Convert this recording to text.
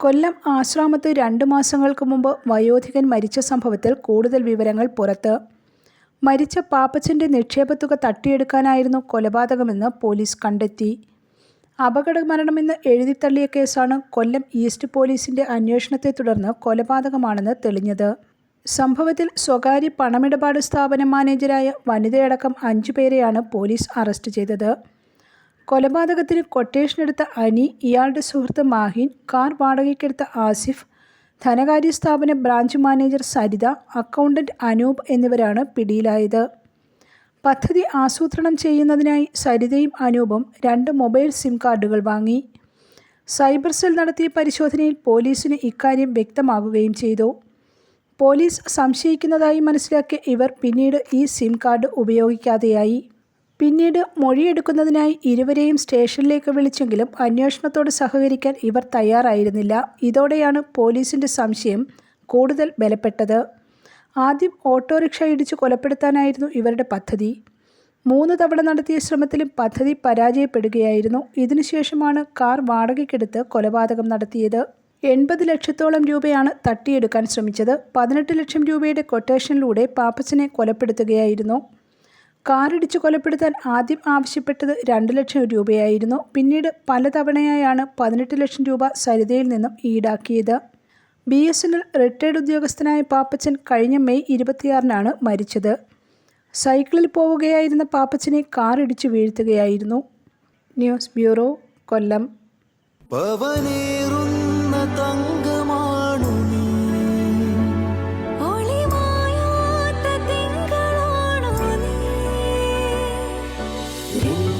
കൊല്ലം ആശ്രാമത്ത് രണ്ടു മാസങ്ങൾക്ക് മുമ്പ് വയോധികൻ മരിച്ച സംഭവത്തിൽ കൂടുതൽ വിവരങ്ങൾ പുറത്ത്. മരിച്ച പാപ്പച്ചന്റെ നിക്ഷേപത്തുക തട്ടിയെടുക്കാനായിരുന്നു കൊലപാതകമെന്ന് പോലീസ് കണ്ടെത്തി. അപകട മരണമെന്ന് എഴുതിത്തള്ളിയ കേസാണ് കൊല്ലം ഈസ്റ്റ് പോലീസിന്റെ അന്വേഷണത്തെ തുടർന്ന് കൊലപാതകമാണെന്ന് തെളിഞ്ഞത്. സംഭവത്തിൽ സ്വകാര്യ പണമിടപാട് സ്ഥാപന മാനേജരായ വനിതയടക്കം അഞ്ചു പേരെയാണ് പോലീസ് അറസ്റ്റ് ചെയ്തത്. കൊലപാതകത്തിന് കൊട്ടേഷനെടുത്ത അനി ഇയാളുടെ സുഹൃത്ത് മാഹിൻ കാർ വാടകയ്ക്കെടുത്ത ആസിഫ് ധനകാര്യ സ്ഥാപന branch manager Saritha accountant Anoop എന്നിവരാണ് പിടിയിലായത്. പദ്ധതി ആസൂത്രണം ചെയ്യുന്നതിനായി സരിതയും അനൂപും രണ്ട് മൊബൈൽ സിം കാർഡുകൾ വാങ്ങി. സൈബർ സെൽ നടത്തിയ പരിശോധനയിൽ പോലീസിന് ഇക്കാര്യം വ്യക്തമാകുകയും ചെയ്തു. പോലീസ് സംശയിക്കുന്നതായി മനസ്സിലാക്കിയ ഇവർ പിന്നീട് ഈ സിം കാർഡ് ഉപയോഗിക്കാതെയായി. പിന്നീട് മൊഴിയെടുക്കുന്നതിനായി ഇരുവരെയും സ്റ്റേഷനിലേക്ക് വിളിച്ചെങ്കിലും അന്വേഷണത്തോട് സഹകരിക്കാൻ ഇവർ തയ്യാറായിരുന്നില്ല. ഇതോടെയാണ് പോലീസിന്റെ സംശയം കൂടുതൽ ബലപ്പെട്ടത്. ആദ്യം ഓട്ടോറിക്ഷ ഇടിച്ച് കൊലപ്പെടുത്താനായിരുന്നു ഇവരുടെ പദ്ധതി. മൂന്ന് തവണ നടത്തിയ ശ്രമത്തിലും പദ്ധതി പരാജയപ്പെടുകയായിരുന്നു. ഇതിനുശേഷമാണ് കാർ വാടകയ്ക്കെടുത്ത് കൊലപാതകം നടത്തിയത്. എൺപത് ലക്ഷത്തോളം രൂപയാണ് തട്ടിയെടുക്കാൻ ശ്രമിച്ചത്. പതിനെട്ട് ലക്ഷം രൂപയുടെ കൊട്ടേഷനിലൂടെ പാപ്പച്ചനെ കൊലപ്പെടുത്തുകയായിരുന്നു. കാറിടിച്ച് കൊലപ്പെടുത്താൻ ആദ്യം ആവശ്യപ്പെട്ടത് രണ്ട് ലക്ഷം രൂപയായിരുന്നു. പിന്നീട് പലതവണയായാണ് പതിനെട്ട് ലക്ഷം രൂപ സരിതയിൽ നിന്നും ഈടാക്കിയത്. B S N L retired ഉദ്യോഗസ്ഥനായ പാപ്പച്ചൻ കഴിഞ്ഞ മെയ് ഇരുപത്തിയാറിനാണ് മരിച്ചത്. സൈക്കിളിൽ പോവുകയായിരുന്ന പാപ്പച്ചനെ കാറിടിച്ച് വീഴ്ത്തുകയായിരുന്നു. News bureau Kollam.